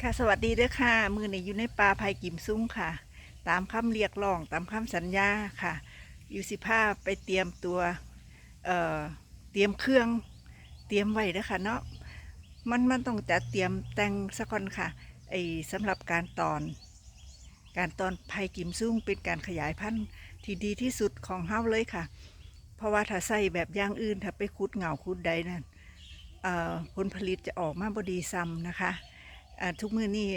ค่ะสวัสดีด้วยค่ะ มือนี้อยู่ในป่าไผ่กิมซุ้งค่ะ ตามคำเรียกร้องตามคำสัญญาค่ะอยู่สิภาไปเตรียมตัวเอ่อเตรียมเครื่องเตรียมไว้นะคะเนาะมันมันต้องจัดเตรียมแต่งสักคนค่ะไอสำหรับการตอน การตอนไผ่กิมซุ้งเป็นการขยายพันธุ์ที่ดีที่สุดของเฮาเลยค่ะ เพราะว่าถ้าใส่แบบอย่างอื่นถ้าไปคุดเหงาคุดใดนั่นเอ่อผลผลิตจะออกมาบดีซ้ำนะคะ ทุกมือนี่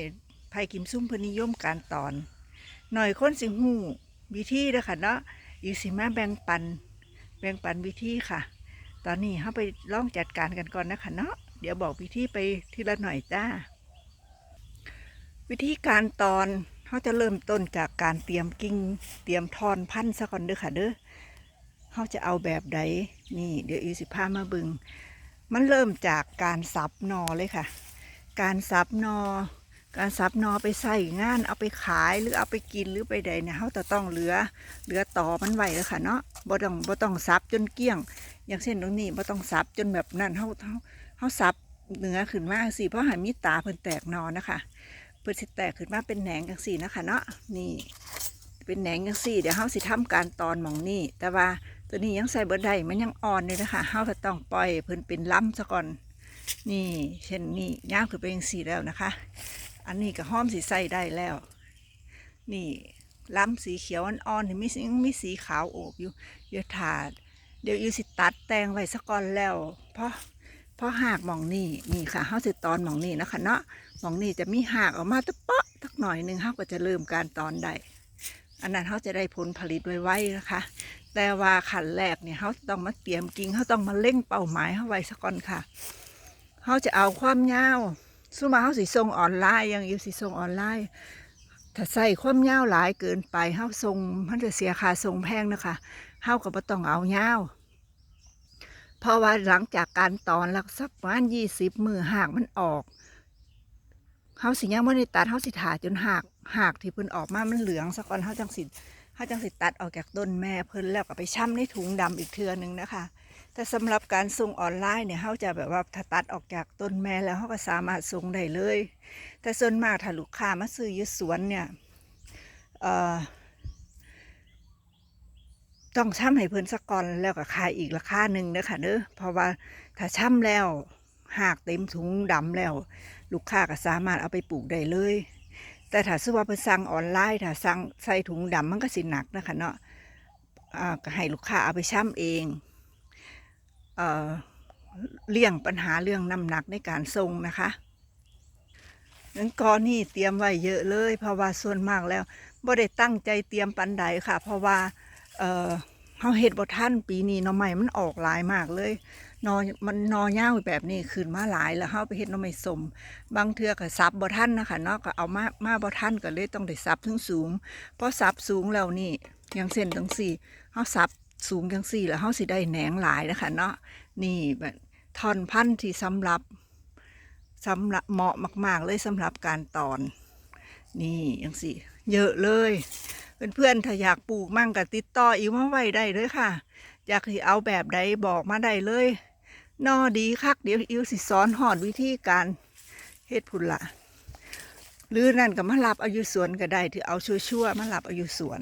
ไผ่กิมซุ่มเพนนิยมการตอน หน่อยคนสิงหูวิธีเด้อค่ะเนาะอีสิมาแบ่งปัน แบ่งปันวิธีค่ะ ตอนนี้เขาไปลองจัดการกันก่อนนะคะเนาะเดี๋ยวบอกวิธีไปทีละหน่อยจ้า วิธีการตอนเขาจะเริ่มต้นจากการเตรียมกิ่งเตรียมทอนพันธุ์ซะก่อนเด้อค่ะเด้อเขาจะเอาแบบใดนี่ เดี๋ยวอีสิพามาบึง มันเริ่มจากการสับนอเลยค่ะ การสับนอ การสับนอไปใส่งานเอาไปขายหรือเอาไปกินหรือไปใดเนี่ยเขาจะต้องเหลือเหลือต่อมันไว้แล้วค่ะเนาะบ่ต้องบ่ต้องสับจนเกลี้ยง อย่างเช่นตรงนี้บ่ต้องสับจนแบบนั้นเขาเขาเขาสับเนื้อขึ้นมาสิเพราะหามีตาเพิ่นแตกนอนะคะเพิ่นสิแตกขึ้นมาเป็นแหนงจังสี่นะคะเนาะนี่เป็นแหนงจังสี่เดี๋ยวเขาสิทำการตอนหมองนี่แต่ว่าตัวนี้ยังใส่บ่ได้มันยังอ่อนเลยนะคะเขาก็ต้องปล่อยเพิ่นเป็นล้ำซะก่อน นี่เช่นนี่ย่างคือเป็นสีแล้วนะคะ อันนี้ก็ห้อมสีใส่ได้แล้ว นี่ล้ำสีเขียวอ่อนๆนี่มีสีมีสีขาวโอบอยู่เดี๋ยวถาดเดี๋ยวอยู่สิตัดแต่งไว้สักก่อนแล้ว เพราะเพราะหากหมองนี่นี่ค่ะเฮาสิตอนหมองนี่นะคะเนาะหมองนี่จะมีหากออกมาตะเปาะตักหน่อยหนึ่งเฮาก็จะเริ่มการตอนได้อันนั้นเฮาจะได้ผลผลิตไวๆนะคะ แต่ว่าขันแรกเนี่ยเฮาต้องมาเตรียมกิ่งเฮาต้องมาเล่งเป้าหมายเฮาไว้สักก่อนค่ะ เขาจะเอาความยาวสู้มาเขาสิส่งออนไลน์อยังอยู่สิส่งออนไลน์ ถ้าใส่ความยาวหลายเกินไปเขาส่งมันจะเสียค่าส่งแพงนะคะเขาก็บ่ต้องเอายาวเพราะว่าหลังจากการตอนหลักสักประมาณยี่สิบมือหากมันออกเขาสิยังไม่ได้ตัดเขาสิถ่าจนหากหากที่เพิ่นออกมามันเหลืองสักก่อนเขาจังสิเขาจังสิตัดออกจากต้นแม่เพิ่นแล้วก็ไปช่ำในถุงดำอีกเทือนึงนะคะ แต่สำหรับการส่งออนไลน์เนี่ยเขาจะแบบว่าถ้าตัดออกจากต้นแม่แล้วเขาก็สามารถส่งได้เลย แต่ส่วนมากถ้าลูกค้ามาซื้อยืดสวนเนี่ยต้องช่ำให้เพิ่นสักก่อนแล้วก็ขายอีกราคาหนึ่งเด้อค่ะเด้อเพราะว่าถ้าช่ำแล้วหากเต็มถุงดำแล้ว ลูกค้าก็สามารถเอาไปปลูกได้เลย แต่ถ้าซื้อว่าเพิ่นสั่งออนไลน์ถ้าสั่งใส่ถุงดำมันก็สิหนักนะคะเนาะก็ให้ลูกค้าเอาไปช่ำเอง เลี่ยงปัญหาเรื่องน้ำหนักในการทรงนะคะนั้นกอนี่เตรียมไว้เยอะเลย เพราะว่าส่วนมากแล้วบ่ได้ตั้งใจเตรียมปันใดค่ะ เพราะว่าเออเฮาเฮ็ดบ่ทันปีนี้หน่อไม้มันออกหลายมากเลยนอมันนอยาวแบบนี้ขึ้นมาหลายแล้วเฮาไปเฮ็ดหน่อไม้สม บางเทือก็ซับบ่ทันนะคะเนาะก็เอามามาบ่ทันก็เลยต้องได้ซับถึงสูงเพราะซับสูงแล้วนี่อย่างเส้นจังซี่เฮาซับ สูงจังซี่แล้วเฮาสิได้แหนงหลายนะคะเนาะนี่แบบท่อนพันธุ์ที่สำหรับสำหรับเหมาะมาก ๆ เลยสำหรับการตอน นี่ยังสิเยอะเลยเพื่อนๆถ้าอยากปลูกมั่งก็ติดต่ออิวมาไว้ได้เลยค่ะ อยากที่เอาแบบใดบอกมาได้เลยนอดีคักเดี๋ยวอิวสิสอนหอดวิธีการเฮ็ดพุ่นละหรือนั่นก็มารับอายู่สวนก็ได้ที่เอาชั่วๆมารับอายู่สวน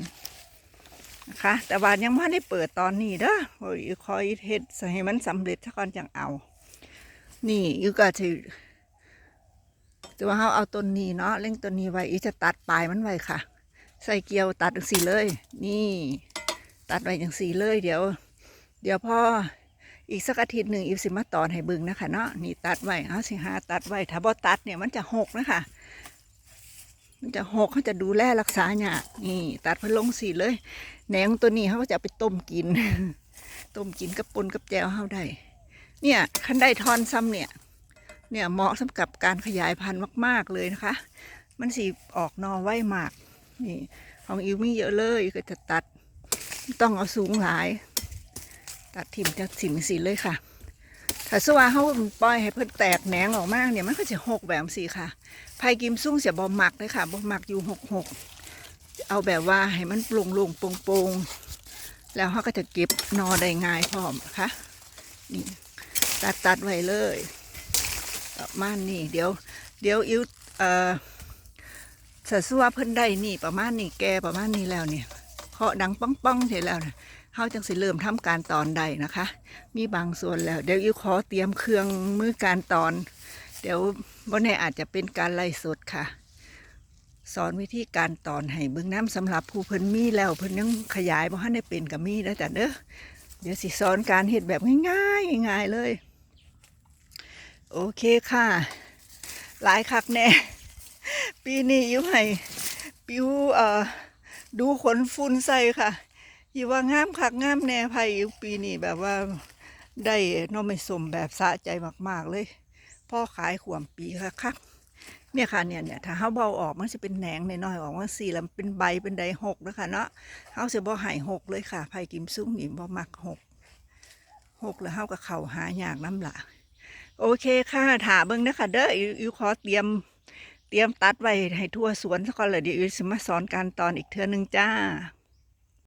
นะคะแต่ว่ายังไม่ได้เปิดตอนนี้เด้อโอ้ยคอยเฮ็ดให้มันสำเร็จซะก่อนจังเอา นี่อีก็จะแต่ว่าเขาเอาต้นนี้เนาะเล่งต้นนี้ไว้อีจะตัดปลายมันไว้ค่ะ ใส่เกลียวตัดจังสีเลย นี่ ตัดไว้จังสีเลย เดี๋ยว เดี๋ยวพ่ออีกสักอาทิตย์หนึ่งอีสิมาตอนให้บึงนะคะเนาะนี่ตัดไว้เอาสิหาตัดไว้ถ้าบ่ตัดเนี่ยมันจะหกนะคะ มันจะหกเขาจะดูแลรักษาเนี่ยานี่ตัดพิ่นลงสีเลยแหนงตัวนี้เขาก็จะไปต้มกิน ต้มกินกับปนกับแจวเขาได้ เนี่ยคันได้ทอนซ้ำเนี่ย เนี่ยเหมาะสำหรับการขยายพันธุ์มาก ๆเลยนะคะ มันสีออกนอไว้มาก นี่ของอิวมีเยอะเลยก็จะตัด ต้องเอาสูงหลาย ตัดถิ่มจะถิ่มสีเลยค่ะ ถ้าสว่าเขาปล่อยให้เพิ่นแตกแหนงออกมากเนี่ยมันก็จะหกแบบสีค่ะไผ่กิมซุ้งเสียบอหมักเลยค่ะบอหมักอยู่หกหกเอาแบบว่าให้มันปรุงลงโปร่งๆแล้วเขาก็จะเก็บนอได้ง่ายพร้อมนะคะนี่ตัดตัดไว้เลยประมาณนี้เดี๋ยว เดี๋ยวอิวเอ่อสัสัวาเพิ่นได้นี่ประมาณนี้แกประมาณนี้แล้วเนี่ยเคาะดังป้องป้องๆเสร็จแล้วนะ เฮาจังสิเริ่มทำการตอนได้นะคะ มีบางส่วนแล้ว เดี๋ยวอิวขอเตรียมเครื่องมือการตอน เดี๋ยววันนี้อาจจะเป็นการไล่สดค่ะ สอนวิธีการตอนให้เบิ่งน้ำสำหรับผู้เพิ่นมีแล้วเพิ่นยังขยายบ่ทันได้เป็นก็มีนะจ๊ะเด้อเดี๋ยวสิสอนการเฮ็ดแบบง่ายๆง่ายๆเลย โอเคค่ะ หลายคักแน่ ปีนี้อยู่ให้ปิวเอ่อดูขนฝุ่นใส่ค่ะ อยู่ว่างามคักงามแน่ไผอยู่ปีนี้แบบว่าได้น้อไม่สมแบบสะใจมาก ๆ เลย พ่อขายขวมปีค่ะครับเนี่ยค่ะเนี่ยเนี่ยถ้าเฮาเบาออกมันจะเป็นแหนงน้อยๆออกมาสี่แล้วเป็นใบเป็นใดหกนะคะเนาะเฮาเสิบ่หายหกเลยค่ะไผกิมซุ้งนี่บ่มักหกหกแล้วเฮาก็เข้าหายากน้ำหละโอเคค่ะถาเบิ่งนะคะเด้ออิวอิขอเตรียมเตรียมตัดไว้ให้ทั่วสวนสักก่อนเลยเดี๋ยวอิวสิมาสอนการตอนอีกเทือหนึงจ้า